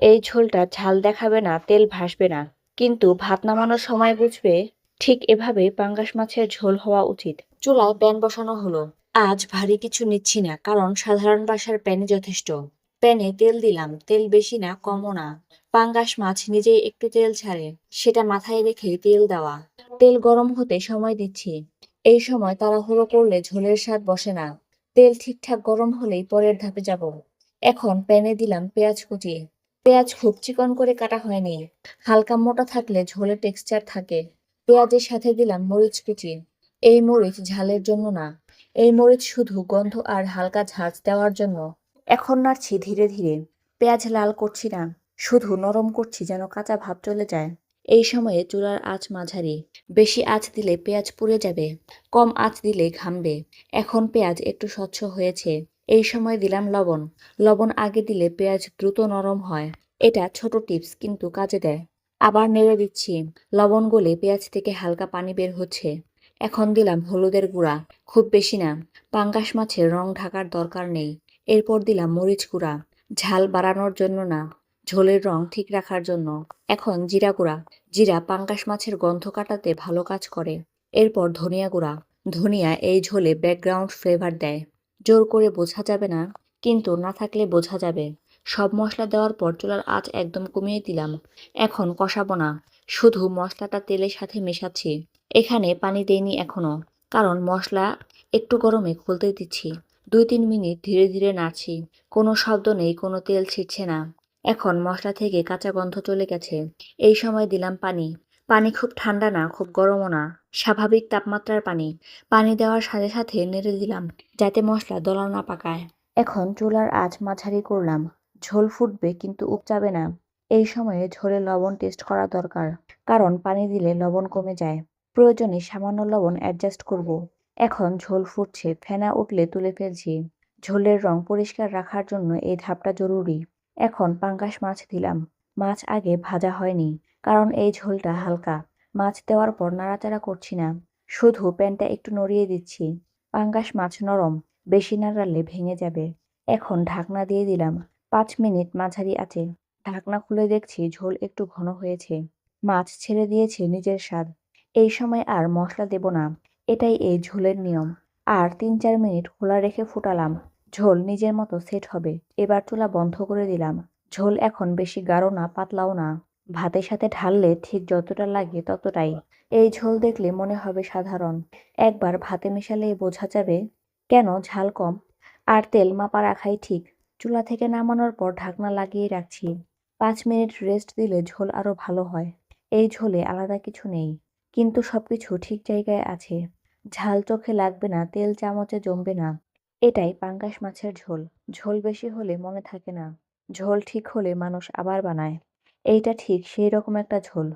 এই ঝোলটা ঝাল দেখাবে না, তেল ভাসবে না। কিন্তু ভাত নামানোর সময় বুঝবে, ঠিক এভাবে পাঙ্গাস মাছের ঝোল হওয়া উচিত। চুলায় প্যান বসানো হলো। আজ ভারী কিছু নিচ্ছি না, কারণ সাধারণ বাসার প্যানে যথেষ্ট। প্যানে তেল দিলাম, তেল বেশি না, কমও না। পাঙ্গাস মাছ নিজেই একটু তেল ছাড়ে, সেটা মাথায় রেখে তেল দেওয়া। তেল গরম হতে সময় দিচ্ছি। এই সময় তাড়াহুড়ো করলে ঝোলের স্বাদ বসে না। তেল ঠিকঠাক গরম হলেই পরের ধাপে যাব। এখন প্যানে দিলাম পেঁয়াজ কুচি। পেঁয়াজ খুব চিকন করে কাটা হয়নি। হালকা মোটা থাকলে ঝোলের টেক্সচার থাকে। পেঁয়াজের সাথে দিলাম মরিচ কুচি। এই মরিচ ঝালের জন্য না। এই মরিচ শুধু গন্ধ আর হালকা ঝাঁজ দেওয়ার জন্য। এখন নাড়ছি ধীরে ধীরে। পেঁয়াজ লাল করছি না। শুধু নরম করছি যেন কাঁচা ভাব চলে যায়। এই সময়ে চুলার আঁচ মাঝারি। বেশি আঁচ দিলে পেঁয়াজ পুড়ে যাবে। কম আঁচ দিলে ঘামবে। এখন পেঁয়াজ একটু স্বচ্ছ হয়েছে। এই সময় দিলাম লবণ। লবণ আগে দিলে পেঁয়াজ দ্রুত নরম হয়। এটা ছোট টিপস, কিন্তু কাজে দেয়। আবার নেড়ে দিচ্ছি। লবণ গলে পেঁয়াজ থেকে হালকা পানি বের হচ্ছে। এখন দিলাম হলুদের গুঁড়া। খুব বেশি না। পাঙ্গাস মাছের রং ঢাকার দরকার নেই। এরপর দিলাম মরিচ গুঁড়া। ঝাল বাড়ানোর জন্য না। ঝোলের রং ঠিক রাখার জন্য। এখন জিরা গুঁড়া। জিরা পাঙ্গাস মাছের গন্ধ কাটাতে ভালো কাজ করে। এরপর ধনিয়া গুঁড়া। ধনিয়া এই ঝোলে ব্যাকগ্রাউন্ড ফ্লেভার দেয়। জোর করে বোঝা যাবে না, কিন্তু না থাকলে বোঝা যাবে। সব মশলা দেওয়ার পর চুলার আঁচ একদম কমিয়ে দিলাম। এখন কষাবো না, শুধু মশলাটা তেলের সাথে মেশাচ্ছি। এখানে পানি দেইনি এখনও কারণ মশলা একটু গরমে খুলতে দিচ্ছি। দুই তিন মিনিট ধীরে ধীরে নাড়ছি, কোনো শব্দ নেই, কোনো তেল ছিটছে না। এখন মশলা থেকে কাঁচা গন্ধ চলে গেছে। এই সময় দিলাম পানি। পানি খুব ঠান্ডা না, খুব গরমও না। স্বাভাবিক তাপমাত্রার পানি পানি দেওয়ার সাথে সাথে নেড়ে দিলাম, যাতে মশলা দলা না পাকায়। এখন চুলার আঁচ মাঝারি করলাম, ঝোল ফুটবে কিন্তু উপচাবে না। এই সময়ে ঝোলে লবণ টেস্ট করা দরকার, কারণ পানি দিলে লবণ কমে যায়। প্রয়োজনে সামান্য লবণ অ্যাডজাস্ট করব। এখন ঝোল ফুটছে, ফেনা উঠলে তুলে ফেলছি। ঝোলের রং পরিষ্কার রাখার জন্য এই ধাপটা জরুরি। এখন পাঙ্গাস মাছ দিলাম, মাছ আগে ভাজা হয়নি, কারণ এই ঝোলটা হালকা। মাছ দেওয়ার পর নাড়াচাড়া করছি না। শুধু প্যানটা একটু নড়িয়ে দিচ্ছি। পাঙ্গাস মাছ নরম, বেশি নাড়ালে ভেঙে যাবে। এখন ঢাকনা দিয়ে দিলাম। পাঁচ মিনিট মাঝারি আছে। ঢাকনা খুলে দেখছি ঝোল একটু ঘন হয়েছে। মাছ ছেড়ে দিয়েছে নিজের স্বাদ। এই সময় আর মশলা দেব না। এটাই এই ঝোলের নিয়ম। আর তিন চার মিনিট খোলা রেখে ফুটালাম। ঝোল নিজের মতো সেট হবে। এবার চুলা বন্ধ করে দিলাম। ঝোল এখন বেশি গাঢ় না, পাতলাও না। ভাতের সাথে ঢাললে ঠিক যতটা লাগে ততটাই। এই ঝোল দেখলে মনে হবে সাধারণ। একবার ভাতে মেশালে বোঝা যাবে, কেন ঝাল কম। আর তেল মাপা রাখাই ঠিক। চুলা থেকে নামানোর পর ঢাকনা লাগিয়ে রাখছি। পাঁচ মিনিট রেস্ট দিলে ঝোল আরও ভালো হয়। এই ঝোলে আলাদা কিছু নেই, কিন্তু সব কিছু ঠিক জায়গায় আছে। ঝাল চোখে লাগবে না, তেল চামচে জমবে না। এটাই পাঙ্গাস মাছের ঝোল। ঝোল বেশি হলে মনে থাকে না। ঝোল ঠিক হলে মানুষ আবার বানায়। এইটা ঠিক সেই রকম একটা ঝোল।